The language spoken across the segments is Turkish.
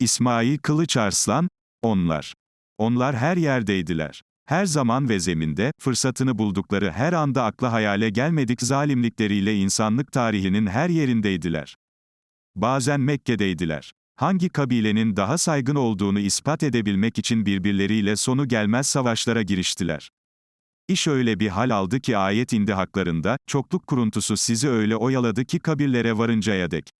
İsmail Kılıç Arslan, onlar. Onlar her yerdeydiler. Her zaman ve zeminde, fırsatını buldukları her anda akla hayale gelmedik zalimlikleriyle insanlık tarihinin her yerindeydiler. Bazen Mekke'deydiler. Hangi kabilenin daha saygın olduğunu ispat edebilmek için birbirleriyle sonu gelmez savaşlara giriştiler. İş öyle bir hal aldı ki ayet indi haklarında, çokluk kuruntusu sizi öyle oyaladı ki kabirlere varıncaya dek.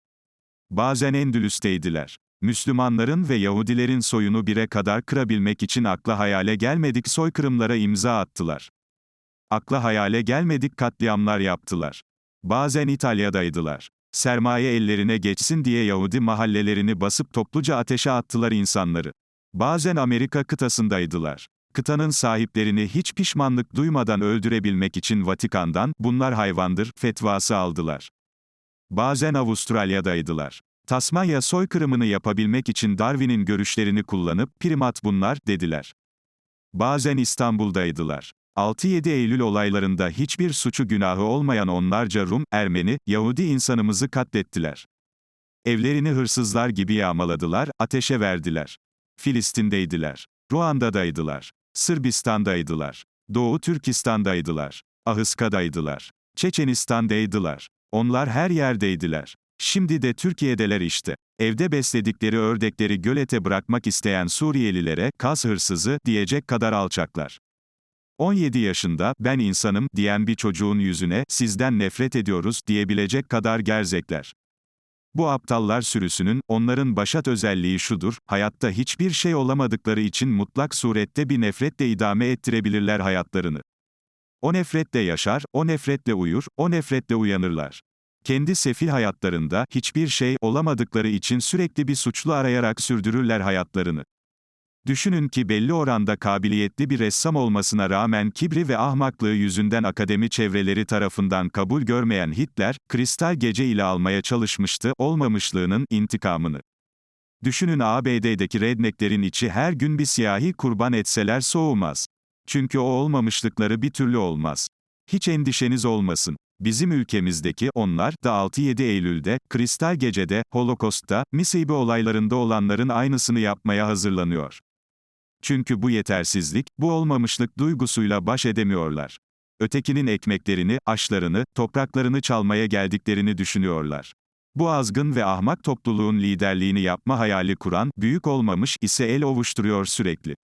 Bazen Endülüs'teydiler. Müslümanların ve Yahudilerin soyunu bire kadar kırabilmek için akla hayale gelmedik soykırımlara imza attılar. Akla hayale gelmedik katliamlar yaptılar. Bazen İtalya'daydılar. Sermaye ellerine geçsin diye Yahudi mahallelerini basıp topluca ateşe attılar insanları. Bazen Amerika kıtasındaydılar. Kıtanın sahiplerini hiç pişmanlık duymadan öldürebilmek için Vatikan'dan, bunlar hayvandır, fetvası aldılar. Bazen Avustralya'daydılar. Tasmanya soykırımını yapabilmek için Darwin'in görüşlerini kullanıp, primat bunlar, dediler. Bazen İstanbul'daydılar. 6-7 Eylül olaylarında hiçbir suçu günahı olmayan onlarca Rum, Ermeni, Yahudi insanımızı katlettiler. Evlerini hırsızlar gibi yağmaladılar, ateşe verdiler. Filistin'deydiler. Ruanda'daydılar. Sırbistan'daydılar. Doğu Türkistan'daydılar. Ahıska'daydılar. Çeçenistan'daydılar. Onlar her yerdeydiler. Şimdi de Türkiye'deler işte. Evde besledikleri ördekleri gölete bırakmak isteyen Suriyelilere, kas hırsızı, diyecek kadar alçaklar. 17 yaşında, ben insanım, diyen bir çocuğun yüzüne, sizden nefret ediyoruz, diyebilecek kadar gerzekler. Bu aptallar sürüsünün, onların başat özelliği şudur, hayatta hiçbir şey olamadıkları için mutlak surette bir nefretle idame ettirebilirler hayatlarını. O nefretle yaşar, o nefretle uyur, o nefretle uyanırlar. Kendi sefil hayatlarında, hiçbir şey olamadıkları için sürekli bir suçlu arayarak sürdürürler hayatlarını. Düşünün ki belli oranda kabiliyetli bir ressam olmasına rağmen kibri ve ahmaklığı yüzünden akademi çevreleri tarafından kabul görmeyen Hitler, kristal gece ile almaya çalışmıştı, olmamışlığının intikamını. Düşünün ABD'deki redneklerin içi her gün bir siyahi kurban etseler soğumaz. Çünkü o olmamışlıkları bir türlü olmaz. Hiç endişeniz olmasın. Bizim ülkemizdeki onlar da 6-7 Eylül'de, Kristal Gece'de, Holokost'ta, Misibi olaylarında olanların aynısını yapmaya hazırlanıyor. Çünkü bu yetersizlik, bu olmamışlık duygusuyla baş edemiyorlar. Ötekinin ekmeklerini, aşlarını, topraklarını çalmaya geldiklerini düşünüyorlar. Bu azgın ve ahmak topluluğun liderliğini yapma hayali kuran, büyük olmamış ise el ovuşturuyor sürekli.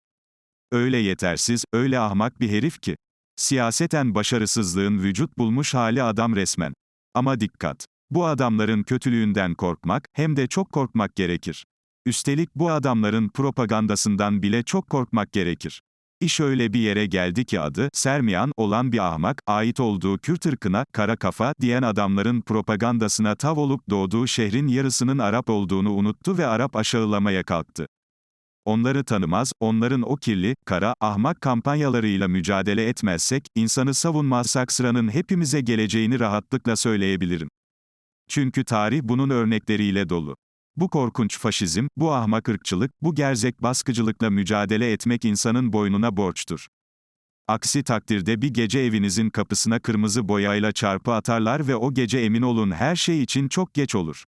Öyle yetersiz, öyle ahmak bir herif ki. Siyaseten başarısızlığın vücut bulmuş hali adam resmen. Ama dikkat! Bu adamların kötülüğünden korkmak, hem de çok korkmak gerekir. Üstelik bu adamların propagandasından bile çok korkmak gerekir. İş öyle bir yere geldi ki adı, Sermiyan, olan bir ahmak, ait olduğu Kürt ırkına, kara kafa, diyen adamların propagandasına tav olup doğduğu şehrin yarısının Arap olduğunu unuttu ve Arap aşağılamaya kalktı. Onları tanımaz, onların o kirli, kara, ahmak kampanyalarıyla mücadele etmezsek, insanı savunmazsak sıranın hepimize geleceğini rahatlıkla söyleyebilirim. Çünkü tarih bunun örnekleriyle dolu. Bu korkunç faşizm, bu ahmak ırkçılık, bu gerzek baskıcılıkla mücadele etmek insanın boynuna borçtur. Aksi takdirde bir gece evinizin kapısına kırmızı boyayla çarpı atarlar ve o gece emin olun her şey için çok geç olur.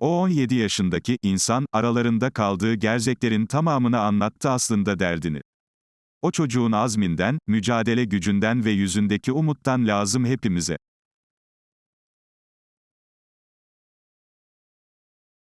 O 17 yaşındaki insan, aralarında kaldığı gerzeklerin tamamını anlattı aslında derdini. O çocuğun azminden, mücadele gücünden ve yüzündeki umuttan lazım hepimize.